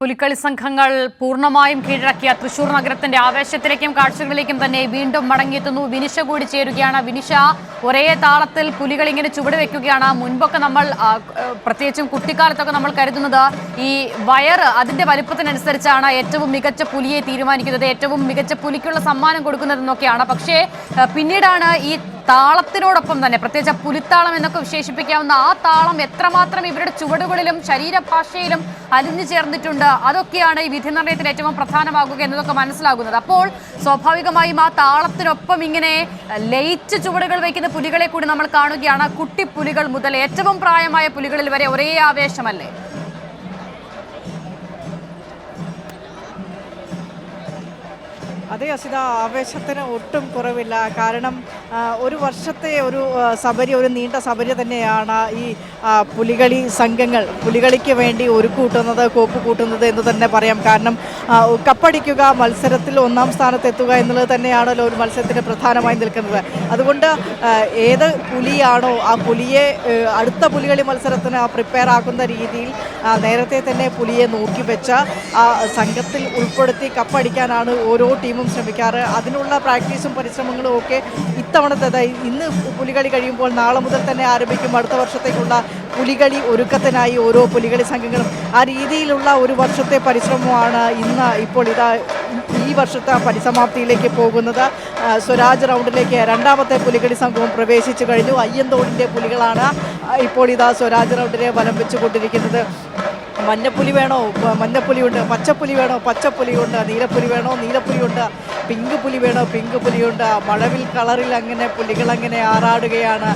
പുലിക്കളി സംഘങ്ങൾ പൂർണമായും കീഴടക്കിയ തൃശൂർ നഗരത്തിന്റെ ആവേശത്തിലേക്കും കാഴ്ചകളിലേക്കും തന്നെ വീണ്ടും മടങ്ങിയെത്തുന്നു. വിനിഷ കൂടി ചേരുകയാണ്. വിനിഷ ഒരേ താളത്തിൽ പുലികൾ ഇങ്ങനെ ചുവട് വെക്കുകയാണ്. മുൻപൊക്കെ നമ്മൾ പ്രത്യേകിച്ചും കുട്ടിക്കാലത്തൊക്കെ നമ്മൾ കരുതുന്നത് ഈ വയർ അതിന്റെ വലിപ്പത്തിനനുസരിച്ചാണ് ഏറ്റവും മികച്ച പുലിയെ തീരുമാനിക്കുന്നത് ഏറ്റവും മികച്ച പുലിക്കുള്ള സമ്മാനം കൊടുക്കുന്നതെന്നൊക്കെയാണ്. പക്ഷേ പിന്നീടാണ് ഈ താളത്തിനോടൊപ്പം തന്നെ പ്രത്യേകിച്ച് പുലിത്താളം എന്നൊക്കെ വിശേഷിപ്പിക്കാവുന്ന ആ താളം എത്രമാത്രം ഇവരുടെ ചുവടുകളിലും ശരീരഭാഷയിലും അലിഞ്ഞു ചേർന്നിട്ടുണ്ട് അതൊക്കെയാണ് ഈ വിധി നിർണയത്തിൽ ഏറ്റവും പ്രധാനമാകുക എന്നതൊക്കെ മനസ്സിലാകുന്നത്. അപ്പോൾ സ്വാഭാവികമായും ആ താളത്തിനൊപ്പം ഇങ്ങനെ ലയിച്ച് ചുവടുകൾ വയ്ക്കുന്ന പുലികളെ കൂടി നമ്മൾ കാണുകയാണ്. കുട്ടിപ്പുലികൾ മുതൽ ഏറ്റവും പ്രായമായ പുലികളിൽ വരെ ഒരേ ആവേശമല്ലേ? അതെ അസിത ആവേശത്തിന് ഒട്ടും കുറവില്ല. കാരണം ഒരു വർഷത്തെ ഒരു സബരി ഒരു നീണ്ട സബരി തന്നെയാണ് ഈ പുലികളി സംഘങ്ങൾ. പുലികളിക്ക് വേണ്ടി ഒരുക്കൂട്ടുന്നത് കോപ്പ് കൂട്ടുന്നത് എന്ന് തന്നെ പറയാം. കാരണം കപ്പടിക്കുക മത്സരത്തിൽ ഒന്നാം സ്ഥാനത്ത് എത്തുക എന്നുള്ളത് തന്നെയാണല്ലോ ഒരു മത്സരത്തിന് പ്രധാനമായി നിൽക്കുന്നത്. അതുകൊണ്ട് ഏത് പുലിയാണോ ആ പുലിയെ അടുത്ത പുലികളി മത്സരത്തിന് പ്രിപ്പയർ ആക്കുന്ന രീതിയിൽ നേരത്തെ തന്നെ പുലിയെ നോക്കി വെച്ച ആ സംഘത്തിൽ ഉൾപ്പെടുത്തി കപ്പടിക്കാനാണ് ഓരോ ടീമും ശ്രമിക്കാറ്. അതിനുള്ള പ്രാക്ടീസും പരിശ്രമങ്ങളും ഒക്കെ ഇത്തവണത്തെ ഇന്ന് പുലികളി കഴിയുമ്പോൾ നാളെ മുതൽ തന്നെ ആരംഭിക്കും. അടുത്ത വർഷത്തേക്കുള്ള പുലികളി ഒരുക്കത്തിനായി ഓരോ പുലികളി സംഘങ്ങളും ആ രീതിയിലുള്ള ഒരു വർഷത്തെ പരിശ്രമമാണ് ഇന്ന് ഇപ്പോൾ ഇതാ ഈ വർഷത്തെ പരിസമാപ്തിയിലേക്ക് പോകുന്നത് സ്വരാജ് റൗണ്ടിലേക്ക് രണ്ടാമത്തെ പുലികളി സംഘവും പ്രവേശിച്ചു കഴിഞ്ഞു. അയ്യന്തോടിന്റെ പുലികളാണ് ഇപ്പോൾ ഇതാ സ്വരാജ് റൗണ്ടിനെ വലം വെച്ചുകൊണ്ടിരിക്കുന്നത്. മഞ്ഞപ്പുലി വേണോ? മഞ്ഞപ്പുലിയുണ്ട്. പച്ചപ്പുലി വേണോ? പച്ചപ്പുലിയുണ്ട്. നീലപ്പുലി വേണോ? നീലപ്പുലിയുണ്ട്. പിങ്ക് പുലി വേണോ? പിങ്ക് പുലിയുണ്ട്. മഴവിൽ കളറിൽ അങ്ങനെ പുലികൾ അങ്ങനെ ആറാടുകയാണ്.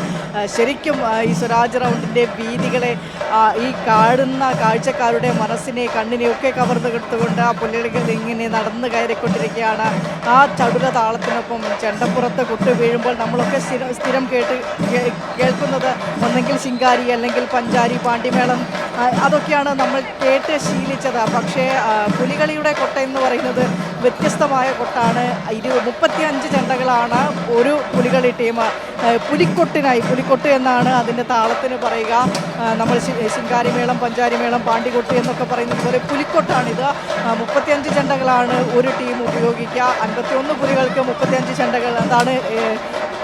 ശരിക്കും ഈ സ്വരാജ് റൗണ്ടിന്റെ വീതികളെ ഈ കാണുന്ന കാഴ്ചക്കാരുടെ മനസ്സിനെ കണ്ണിനെയൊക്കെ കവർന്നു കൊടുത്തുകൊണ്ട് ആ പുള്ളികൾ ഇങ്ങനെ നടന്നു കയറിക്കൊണ്ടിരിക്കുകയാണ്. ആ ചടുല താളത്തിനൊപ്പം ചെണ്ടപ്പുറത്ത് കൊട്ടു വീഴുമ്പോൾ നമ്മളൊക്കെ സ്ഥിരം സ്ഥിരം കേട്ട് കേൾക്കുന്നത് ഒന്നെങ്കിൽ ശിങ്കാരി അല്ലെങ്കിൽ പഞ്ചാരി പാണ്ടിമേളം അതൊക്കെയാണ് നമ്മൾ കേട്ട് ശീലിച്ചത്. പക്ഷേ പുലികളിയുടെ കൊട്ട എന്ന് പറയുന്നത് വ്യത്യസ്തമായ കൊട്ടാണ്. ഇരു മുപ്പത്തിയഞ്ച് ചെണ്ടകളാണ് ഒരു പുലികളി ടീം. പുലിക്കൊട്ടിനായി പുലിക്കൊട്ട് എന്നാണ് അതിന്റെ താളത്തിന് പറയുക. നമ്മൾ ശിങ്കാരിമേളം പഞ്ചാരിമേളം പാണ്ടിക്കൊട്ട് എന്നൊക്കെ പറയുന്നത് പോലെ പുലിക്കൊട്ടാണിത്. മുപ്പത്തിയഞ്ച് ചെണ്ടകളാണ് ഒരു ടീം ഉപയോഗിക്കുക. അൻപത്തിയൊന്ന് പുലികൾക്ക് മുപ്പത്തിയഞ്ച് ചെണ്ടകൾ അതാണ്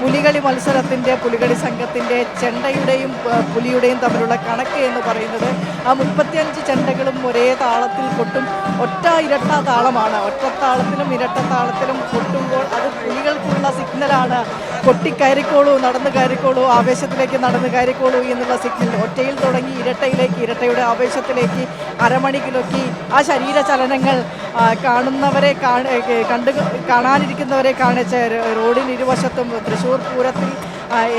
പുലികളി മത്സരത്തിന്റെ പുലികളി സംഘത്തിന്റെ ചെണ്ടയുടെയും പുലിയുടെയും തമ്മിലുള്ള കണക്ക് എന്ന് പറയുന്നത് ആ മുപ്പത്തിയഞ്ച് ചെണ്ടകളും ഒരേ താളത്തിൽ കൊട്ടും ഒറ്റ ഇരട്ട താളമാണ്. ഒറ്റത്താളത്തിലും ഇരട്ടത്താളത്തിലും കൊട്ടുമ്പോൾ അത് പുലികൾക്കുള്ള സിഗ്നലാണ് കൊട്ടിക്കയറിക്കോളൂ നടന്നു കയറിക്കോളൂ ആവേശത്തിലേക്ക് നടന്നു കയറിക്കോളൂ എന്നുള്ള സിഗ്നൽ ഒറ്റയിൽ തുടങ്ങി ഇരട്ടയിലേക്ക് ഇരട്ടയുടെ ആവേശത്തിലേക്ക് അരമണിക്കിലൊക്കെ ആ ശരീര ചലനങ്ങൾ കാണുന്നവരെ കണ്ട് കാണാനിരിക്കുന്നവരെ കാണിച്ച റോഡിന് ഇരുവശത്തും തൃശ്ശൂർ പൂരത്തിൽ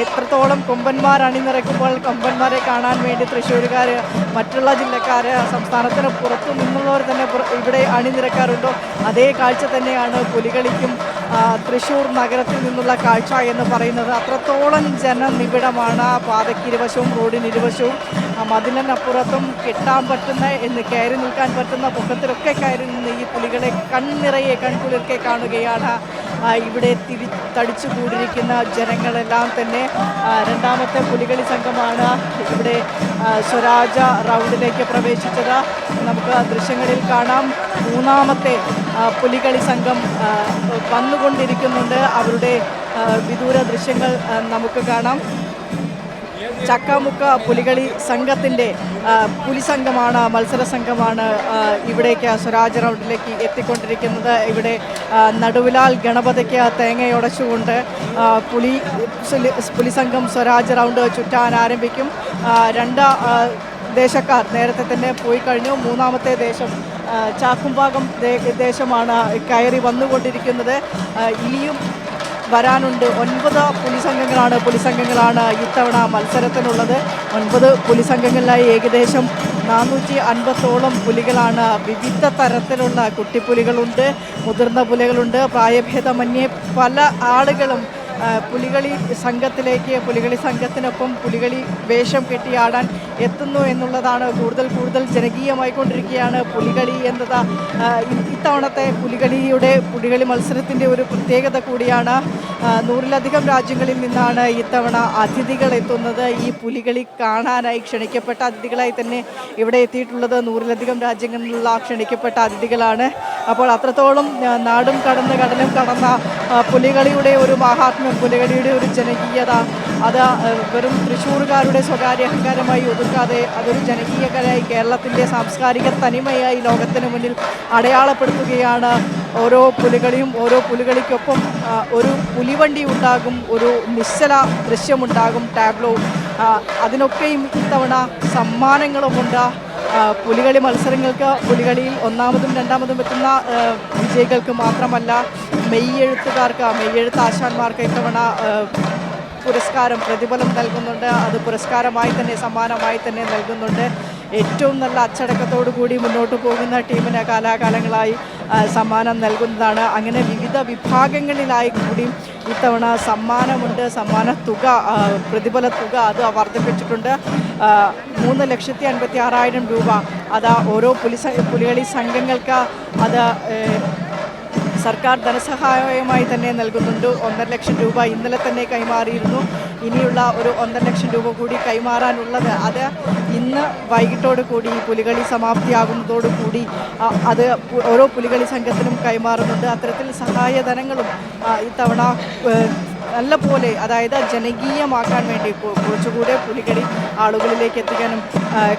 എത്രത്തോളം കൊമ്പന്മാർ അണിനിറക്കുമ്പോൾ കൊമ്പന്മാരെ കാണാൻ വേണ്ടി തൃശ്ശൂരുകാർ മറ്റുള്ള ജില്ലക്കാർ സംസ്ഥാനത്തിന് പുറത്തു നിന്നുള്ളവർ തന്നെ ഇവിടെ അണിനിരക്കാറുണ്ടോ? അതേ കാഴ്ച തന്നെയാണ് പുലികളിക്കും തൃശ്ശൂർ നഗരത്തിൽ നിന്നുള്ള കാഴ്ച എന്ന് പറയുന്നത് അത്രത്തോളം ജനനിബിഡമാണ്. ആ പാതയ്ക്കിരുവശവും റോഡിന് ഇരുവശവും മതിലിനപ്പുറത്തും കെട്ടാൻ പറ്റുന്ന എന്ന് കയറി നിൽക്കാൻ പറ്റുന്ന പൊക്കത്തിലൊക്കെ കയറി നിന്ന് ഈ പുലികളെ കൺനിറയെ കൺകുളിർക്കെ കാണുകയാണ്. ഇവിടെ തിരി തടിച്ചു കൂടിയിരിക്കുന്ന ജനങ്ങളെല്ലാം തന്നെ രണ്ടാമത്തെ പുലികളി സംഘമാണ് ഇവിടെ സ്വരാജ റൗണ്ടിലേക്ക് പ്രവേശിച്ചത്. നമുക്ക് ദൃശ്യങ്ങളിൽ കാണാം. മൂന്നാമത്തെ പുലികളി സംഘം വന്നുകൊണ്ടിരിക്കുന്നുണ്ട്. അവരുടെ വിദൂര ദൃശ്യങ്ങൾ നമുക്ക് കാണാം. ചക്കാമുക്ക പുലികളി സംഘത്തിന്റെ പുലി സംഘമാണ് മത്സര സംഘമാണ് ഇവിടേക്ക് സ്വരാജ് റൗണ്ടിലേക്ക് എത്തിക്കൊണ്ടിരിക്കുന്നത്. ഇവിടെ നടുവിലാൽ ഗണപതിക്ക് തേങ്ങയുടച്ചുകൊണ്ട് പുലി പുലി സംഘം സ്വരാജ് റൗണ്ട് ചുറ്റാൻ ആരംഭിക്കും. രണ്ട് ദേശക്കാർ നേരത്തെ തന്നെ പോയി കഴിഞ്ഞു. മൂന്നാമത്തെ ദേശം ചാക്കുംഭാഗം ദേശമാണ് കയറി വന്നുകൊണ്ടിരിക്കുന്നത്. ഇനിയും വരാനുണ്ട് ഒൻപത് പുലിസംഘങ്ങളാണ്. പുലിസംഘങ്ങളാണ് ഇത്തവണ മത്സരത്തിനുള്ളത്. ഒൻപത് പുലിസംഘങ്ങളിലായി ഏകദേശം നാനൂറ്റി അൻപത്തോളം പുലികളാണ് വിവിധ തരത്തിലുള്ള കുട്ടിപ്പുലികളുണ്ട് മുതിർന്ന പുലികളുണ്ട് പ്രായഭേദമന്യേ പല ആളുകളും പുലികളി സംഘത്തിലേക്ക് പുലികളി സംഘത്തിനൊപ്പം പുലികളി വേഷം കെട്ടിയാടാൻ എത്തുന്നു എന്നുള്ളതാണ് കൂടുതൽ കൂടുതൽ ജനകീയമായിക്കൊണ്ടിരിക്കുകയാണ് പുലികളി എന്നത്. ഇത്തവണത്തെ പുലികളിയുടെ പുലികളി മത്സരത്തിന്റെ ഒരു പ്രത്യേകത കൂടിയാണ്. നൂറിലധികം രാജ്യങ്ങളിൽ നിന്നാണ് ഇത്തവണ അതിഥികൾ എത്തുന്നത്. ഈ പുലികളി കാണാനായി ക്ഷണിക്കപ്പെട്ട അതിഥികളായി തന്നെ ഇവിടെ എത്തിയിട്ടുള്ളത് നൂറിലധികം രാജ്യങ്ങളിലുള്ള ക്ഷണിക്കപ്പെട്ട അതിഥികളാണ്. അപ്പോൾ അത്രത്തോളം നാടും കടന്ന് കടലും കടന്ന പുലികളിയുടെ ഒരു മഹാത്മ്യം പുലികളിയുടെ ഒരു ജനകീയത അത് വെറും തൃശ്ശൂർകാരുടെ സ്വകാര്യ അഹങ്കാരമായി ഒതുക്കാതെ അതൊരു ജനകീയ കലയായി കേരളത്തിന്റെ സാംസ്കാരിക തനിമയായി ലോകത്തിന് മുന്നിൽ അടയാളപ്പെടുത്തുകയാണ് ഓരോ പുലികളിയും ഓരോ പുലികളിക്കൊപ്പം ഒരു പുലിവണ്ടി ഉണ്ടാകും ഒരു നിശ്ചല ദൃശ്യമുണ്ടാകും ടാബ്ലോ. അതിനൊക്കെയും ഇത്തവണ സമ്മാനങ്ങളുമുണ്ട്. പുലികളി മത്സരങ്ങൾക്ക് പുലികളിയിൽ ഒന്നാമതും രണ്ടാമതും എത്തുന്ന വിജയികൾക്ക് മാത്രമല്ല മെയ്യെഴുത്തുകാർക്ക് മെയ്യെഴുത്ത് ആശാന്മാർക്ക് ഇത്തവണ പുരസ്കാരം പ്രതിഫലം നൽകുന്നുണ്ട്. അത് പുരസ്കാരമായി തന്നെ സമ്മാനമായി തന്നെ നൽകുന്നുണ്ട്. ഏറ്റവും നല്ല അച്ചടക്കത്തോടു കൂടി മുന്നോട്ട് പോകുന്ന ടീമിന് കാലാകാലങ്ങളായി സമ്മാനം നൽകുന്നതാണ്. അങ്ങനെ വിവിധ വിഭാഗങ്ങളിലായി കൂടി ഇത്തവണ സമ്മാനമുണ്ട്. സമ്മാന തുക പ്രതിഫല തുക അത് വർദ്ധിപ്പിച്ചിട്ടുണ്ട്. മൂന്ന് ലക്ഷത്തി അൻപത്തി ആറായിരം രൂപ. അത് ഓരോ പുലി പുലികളി സംഘങ്ങൾക്ക് അത് സർക്കാർ ധനസഹായമായി തന്നെ നൽകുന്നുണ്ട്. ഒന്നര ലക്ഷം രൂപ ഇന്നലെ തന്നെ കൈമാറിയിരുന്നു. ഇനിയുള്ള ഒരു ഒന്നര ലക്ഷം രൂപ കൂടി കൈമാറാനുള്ളത് അത് ഇന്ന് വൈകിട്ടോട് കൂടി പുലികളി സമാപ്തിയാകുന്നതോടു കൂടി ആ, അത് ഓരോ പുലികളി സംഘത്തിനും കൈമാറുന്നുണ്ട്. അത്തരത്തിൽ സഹായധനങ്ങളും ഇത്തവണ നല്ല പോലെ അതായത് ജനകീയമാക്കാൻ വേണ്ടി കുറച്ചുകൂടെ പുലികളി ആളുകളിലേക്ക് എത്തിക്കാനും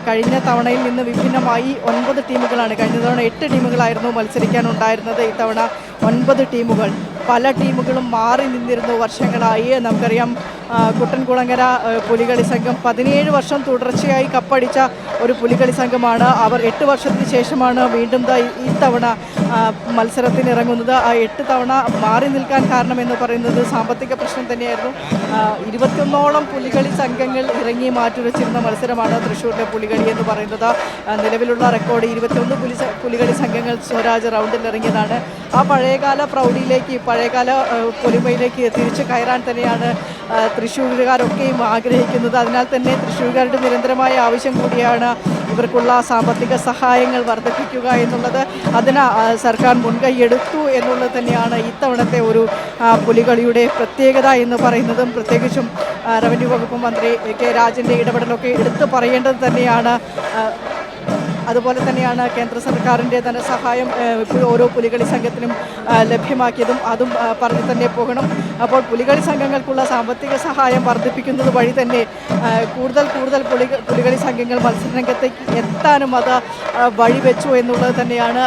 കഴിഞ്ഞ തവണയിൽ നിന്ന് വിഭിന്നമായി ഒൻപത് ടീമുകളാണ് കഴിഞ്ഞ തവണ എട്ട് ടീമുകളായിരുന്നു മത്സരിക്കാനുണ്ടായിരുന്നത്. ഇത്തവണ ഒൻപത് ടീമുകൾ. പല ടീമുകളും മാറി നിന്നിരുന്നു വർഷങ്ങളായി. നമുക്കറിയാം കുട്ടൻകുളങ്ങര പുലികളി സംഘം പതിനേഴ് വർഷം തുടർച്ചയായി കപ്പടിച്ച ഒരു പുലികളി സംഘമാണ്. അവർ എട്ട് വർഷത്തിന് ശേഷമാണ് വീണ്ടും ഈ- തവണ മത്സരത്തിന് ഇറങ്ങുന്നത്. ആ എട്ട് തവണ മാറി നിൽക്കാൻ കാരണമെന്ന് പറയുന്നത് സാമ്പത്തിക പ്രശ്നം തന്നെയായിരുന്നു. ഇരുപത്തിയൊന്നോളം പുലികളി സംഘങ്ങൾ ഇറങ്ങി മാറ്റിവെച്ചിരുന്ന മത്സരമാണ് തൃശ്ശൂരിലെ പുലികളി എന്ന് പറയുന്നത്. നിലവിലുള്ള റെക്കോർഡ് ഇരുപത്തിയൊന്ന് പുലി പുലികളി സംഘങ്ങൾ സ്വരാജ് റൗണ്ടിൽ ഇറങ്ങിയതാണ്. ആ പഴയകാല പ്രൗഢിയിലേക്ക് പഴയകാല പൊലിമയിലേക്ക് തിരിച്ചു കയറാൻ തന്നെയാണ് തൃശ്ശൂരുകാരൊക്കെയും ആഗ്രഹിക്കുന്നത്. അതിനാൽ തന്നെ തൃശ്ശൂരുകാരുടെ നിരന്തരമായ ആവശ്യം കൂടിയാണ് ഇവർക്കുള്ള സാമ്പത്തിക സഹായങ്ങൾ വർദ്ധിപ്പിക്കുക എന്നുള്ളത്. അതിന് സർക്കാർ മുൻകൈയെടുത്തു എന്നുള്ളത് തന്നെയാണ് ഇത്തവണത്തെ ഒരു പുലികളിയുടെ പ്രത്യേകത എന്ന് പറയുന്നതും പ്രത്യേകിച്ചും റവന്യൂ വകുപ്പ് മന്ത്രി കെ രാജന്റെ ഇടപെടലൊക്കെ എടുത്തു പറയേണ്ടത് തന്നെയാണ്. അതുപോലെ തന്നെയാണ് കേന്ദ്ര സർക്കാരിന്റെ ധനസഹായം ഇപ്പോൾ ഓരോ പുലികളി സംഘത്തിനും ലഭ്യമാക്കിയതും അതും പറഞ്ഞു തന്നെ പോകണം. അപ്പോൾ പുലികളി സംഘങ്ങൾക്കുള്ള സാമ്പത്തിക സഹായം വർദ്ധിപ്പിക്കുന്നത് വഴി തന്നെ കൂടുതൽ കൂടുതൽ പുലി പുലികളി സംഘങ്ങൾ മത്സരരംഗത്തേക്ക് എത്താനും അത് വഴിവെച്ചു എന്നുള്ളത് തന്നെയാണ്